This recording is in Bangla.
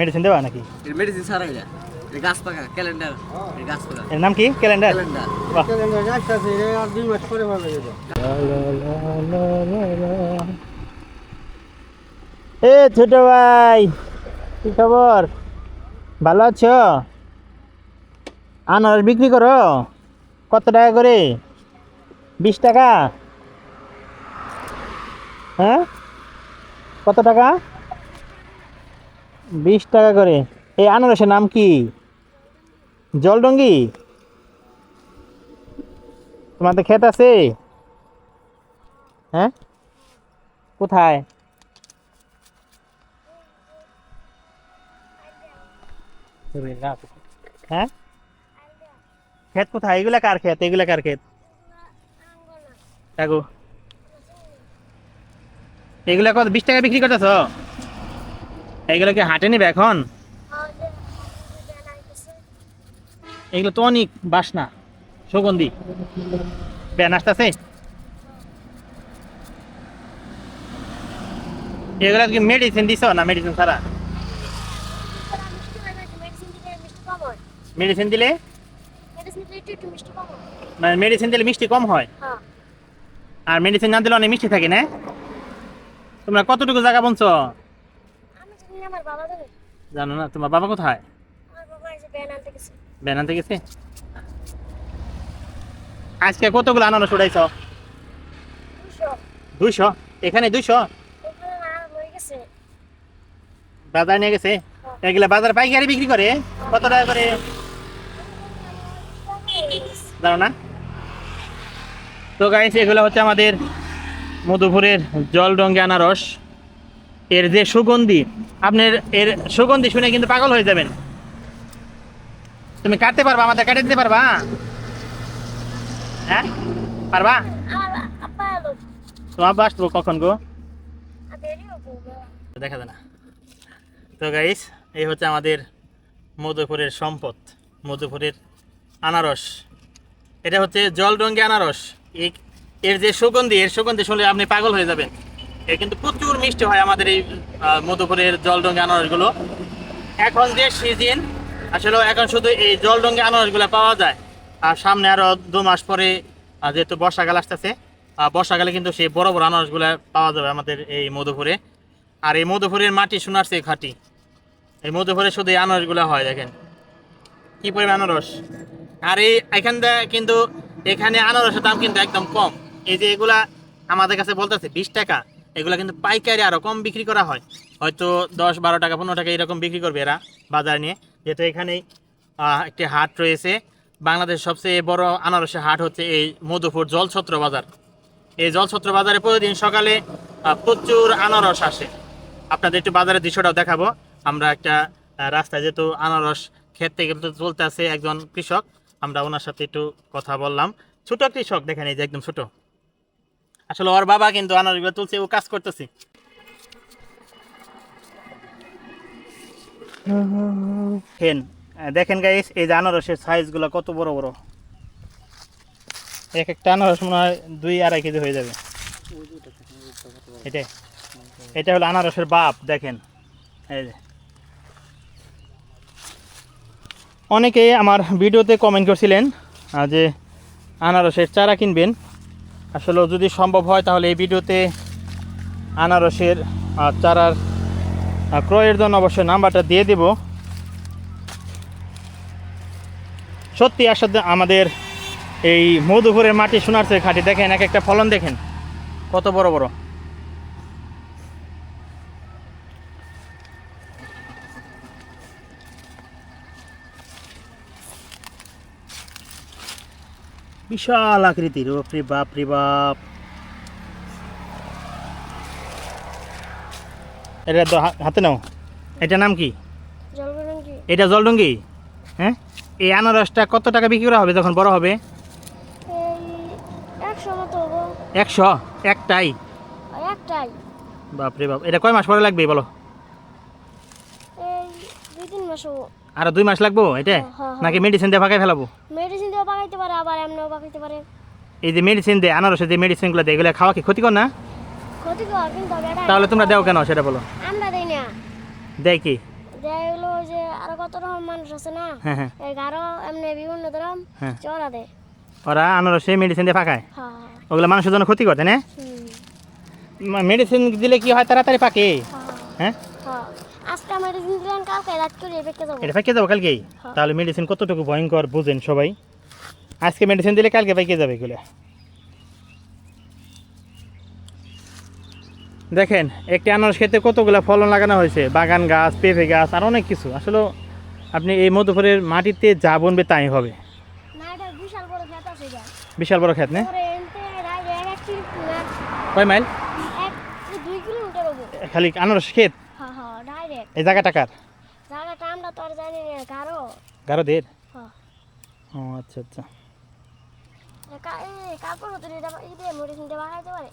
মেডিসিন দেওয়া নাকি? এর মেডিসিন ছাড়া এটা গাছ পাকা ক্যালেন্ডার এর গাছ পাকা। এর নাম কি? ক্যালেন্ডার ক্যালেন্ডার বাহ। আর দুই মাস পরে ভালো যেত এ ছোট ভাই কি খবর? ভালো আছো? আনারস বিক্রি করো? কত টাকা করে? বিশ টাকা? হ্যাঁ? কত টাকা? বিশ টাকা করে। এই আনারসের নাম কি? জলডঙ্গি তোমাদের ক্ষেত আছে? হ্যাঁ? কোথায়? হ্যাঁ? ক্ষেত কোথায়? এগুলা কার ক্ষেত? এগুলা কার ক্ষেত? এগুলা কত? বিশ টাকা বিক্রি করতেছ? এগুলো কি হাটে নিবে এখন? এগুলো তো অনেক বাসনা। সুগন্ধি। ব্যান আসতেছে। এগুলা কি মেডিসিন দিছ না মেডিসিন ছাড়া? মেডিসিন দিলে? মানে মেডিসিন দিলে মিষ্টি কম হয়? আর মেডিসিন না দিলে অনেক মিষ্টি থাকে, না? তোমরা কতটুকু জায়গা বলছ জানো না তোমার বাবা কোথায়? ব্যান আনতে গেছে। আজকে কতগুলো আনারস উঠাইছ? দুইশো। এখানে দুইশো? বাজার নিয়ে গেছে? এগুলা বাজার পাইকারি বিক্রি করে? কত টাকা করে? জানো না? তো গাইস এগুলো হচ্ছে আমাদের মধুপুরের জল রঙে আনারস। এর যে সুগন্ধি, আপনার এর সুগন্ধি শুনে কিন্তু পাগল হয়ে যাবেন। তুমি কাটতে পারবা, আমাদের কাটে দিতে পারবা হ্যাঁ? পারবা? তোমার তো কখন গো? দেখা যায় না। তো গাইস এই হচ্ছে আমাদের মধুপুরের সম্পদ, মধুপুরের আনারস। এটা হচ্ছে জল রঙে আনারস এর যে সুগন্ধি, এর সুগন্ধি শুনলে আপনি পাগল হয়ে যাবেন। এর কিন্তু প্রচুর মিষ্টি হয় আমাদের এই মধুপুরের জল রঙে আনারসগুলো। এখন যে সিজন আসলে এখন শুধু এই জল রঙে আনারসগুলো পাওয়া যায়। আর সামনে আরও দু মাস পরে যেহেতু বর্ষাকাল আসতেছে বর্ষাকালে কিন্তু সেই বড় বড় আনারসগুলো পাওয়া যাবে আমাদের এই মধুপুরে। আর এই মধুপুরের মাটি সোনার চেয়ে খাঁটি। এই মধুপুরে শুধু এই আনারসগুলো হয়, দেখেন। কি পরিমাণ আনারস। আর এই এখানটা কিন্তু এখানে আনারসের দাম কিন্তু একদম কম। এই যে এগুলা আমাদের কাছে বলতেছে বিশ টাকা। এগুলা কিন্তু পাইকারি আরও কম বিক্রি করা হয়। হয়তো দশ, বারো টাকা, পনেরো টাকা এরকম বিক্রি করবে এরা বাজার নিয়ে। যেহেতু এখানেই একটি হাট রয়েছে। বাংলাদেশের সবচেয়ে বড় আনারসের হাট হচ্ছে এই মধুপুর জলছত্র বাজার। এই জলছত্র বাজারে প্রতিদিন সকালে প্রচুর আনারস আসে। আপনাদের একটু বাজারের দৃশ্যটাও দেখাবো। আমরা একটা রাস্তায় যেহেতু আনারস ক্ষেত থেকে চলতে আছে একজন কৃষক, আমরা ওনার সাথে একটু কথা বললাম। ছোট কৃষক, দেখেন এই যে একদম ছোট। আসলে ওর বাবা কিন্তু আনারসগুলো তুলছে ও কাজ করতেছে। হেন দেখেন গাইস এই যে আনারসের সাইজগুলো কত বড় বড়। এক একটা আনারস মনে হয় দুই আড়াই কেজি হয়ে যাবে। এটাই। এটা হলো আনারসের বাপ, দেখেন। অনেকে আমার ভিডিওতে কমেন্ট করছিলেন যে আনারসের চারা কিনবেন। আসলে যদি সম্ভব হয়, তাহলে এই ভিডিওতে আনারসের আর চারার ক্রয়ের জন্য অবশ্যই নাম্বারটা দিয়ে দেব। সত্যি আসলে আমাদের এই মধুপুরের মাটি সোনার চেয়ে খাঁটি দেখেন, এক একটা ফলন দেখেন, কত বড় বড়। বিশাল আকৃতির ওপরে বাপ রে বাপ। এটা তো হাতে নাও। এটার নাম কি? এটা জলডঙ্গি? হ্যাঁ? এই আনারসটা কত টাকা বিক্রি করা হবে যখন বড় হবে? একশো একটাই? একটাই। বাপ। এটা কয় মাস পরে লাগবে বলো? দুই তিন মাস আরও দুই মাস লাগবো এটা। নাকি মেডিসিন দিয়ে ফাঁকাই ফেলাবো? মেডিসিন দিয়েও পাকাইতে পারে আবার এমনিও পাকাইতে পারে। এই যে মেডিসিন দেয় আনারসের যে মেডিসিনগুলো দেয় এগুলো খাওয়া কি ক্ষতিকর না? ক্ষতিকর কিন্তু তাহলে তোমরা দেও কেন সেটা বলো। আমরা দেই না। দেয় কি? গেলো ওই যে আরও কত রকম মানুষ আছে না? হ্যাঁ হ্যাঁ। এই গারো এমনি বিভিন্ন ধরম হ্যাঁ। চড়া দেয়। ওরা আনারসে মেডিসিন দিয়ে পাকায়? ওগুলো মানুষের জন্য ক্ষতি করতে না? মেডিসিন দিলে কি হয়? তাড়াতাড়ি পাকে। হ্যাঁ? আজকে মেডিসিন দিলেন কালকে রাত করে পেকে যাব। এটা পাইকে যাব কালকেই? হ্যাঁ। তাহলে মেডিসিন কতটুকু ভয়ঙ্কর বুঝেন সবাই। আজকে মেডিসিন দিলে কালকে পাইকে যাবে এগুলো। দেখেন একটি আনারস খেতে কতগুলো ফলন লাগানো হয়েছে? বাগান গাছ পেঁপে গাছ আর অনেক কিছু। আসলে আপনি এই মধুপুরের মাটিতে যা বনবে তাই হবে। বিশাল বড় খেত খেত না? কয় মাইল? খালি আনারস ক্ষেত? ডাইরেক্ট এই জায়গাটা টাকার জায়গাটা আমরা তো আর জানি না কারও গারো। দের হ্যাঁ। ও আচ্ছা আচ্ছা। কাপড় হতো দিয়ে এটা মেডিসিনটা বানাইতে পারে।